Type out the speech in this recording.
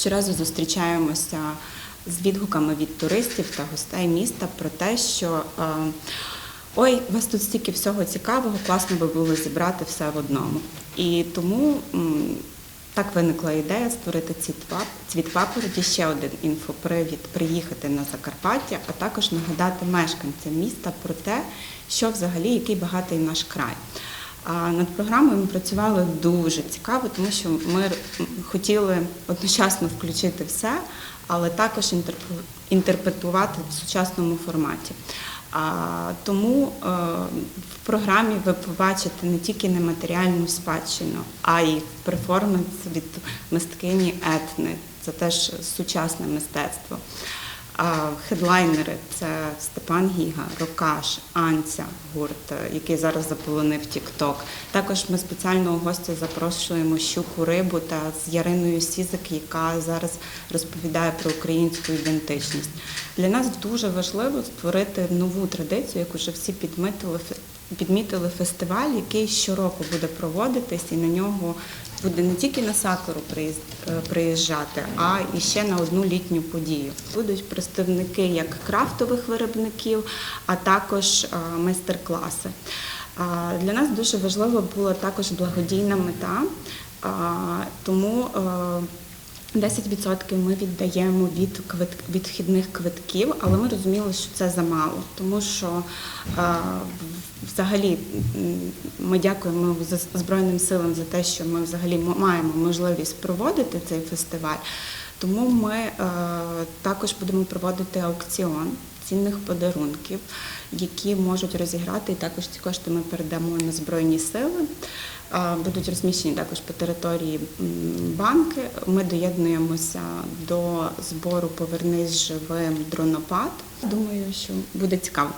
щоразу зустрічаємося з відгуками від туристів та гостей міста про те, що е, ой, у вас тут стільки всього цікавого, класно би було зібрати все в одному. І тому так виникла ідея створити цвіт папороті, ще один інфопривід приїхати на Закарпаття, а також нагадати мешканцям міста про те, що взагалі який багатий наш край. А над програмою ми працювали дуже цікаво, тому що ми хотіли одночасно включити все, але також інтерпре- інтерпретувати в сучасному форматі. Тому е, в програмі ви побачите не тільки нематеріальну спадщину, а й перформанс від мисткині етни. Це теж сучасне мистецтво. Хедлайнери це Степан Гіга, Рокаш, Анця гурт, е, який зараз заполонив Тік-Ток. Також ми спеціального гостя запрошуємо щуку рибу та з Яриною Сізик, яка зараз розповідає про українську ідентичність. Для нас дуже важливо створити нову традицію, яку вже всі підмітили, підмітили фестиваль, який щороку буде проводитись, і на нього буде не тільки на сакуру е, приїжджати, а і ще на одну літню подію. Будуть представники як крафтових виробників, а також е, майстер-класи. Для нас дуже важливо була також благодійна мета, тому е, 10% ми віддаємо від від квитків, але ми розуміли, що це замало, тому що е, взагалі ми дякуємо Збройним силам за те, що ми взагалі маємо можливість проводити цей фестиваль. Тому ми е, також будемо проводити аукціон цінних подарунків, які можуть розіграти, і також ці кошти ми передамо на Збройні сили. Е, Будуть розміщені також по території банки. Ми доєднуємося до збору Повернись живим дронопад. Думаю, що буде цікаво.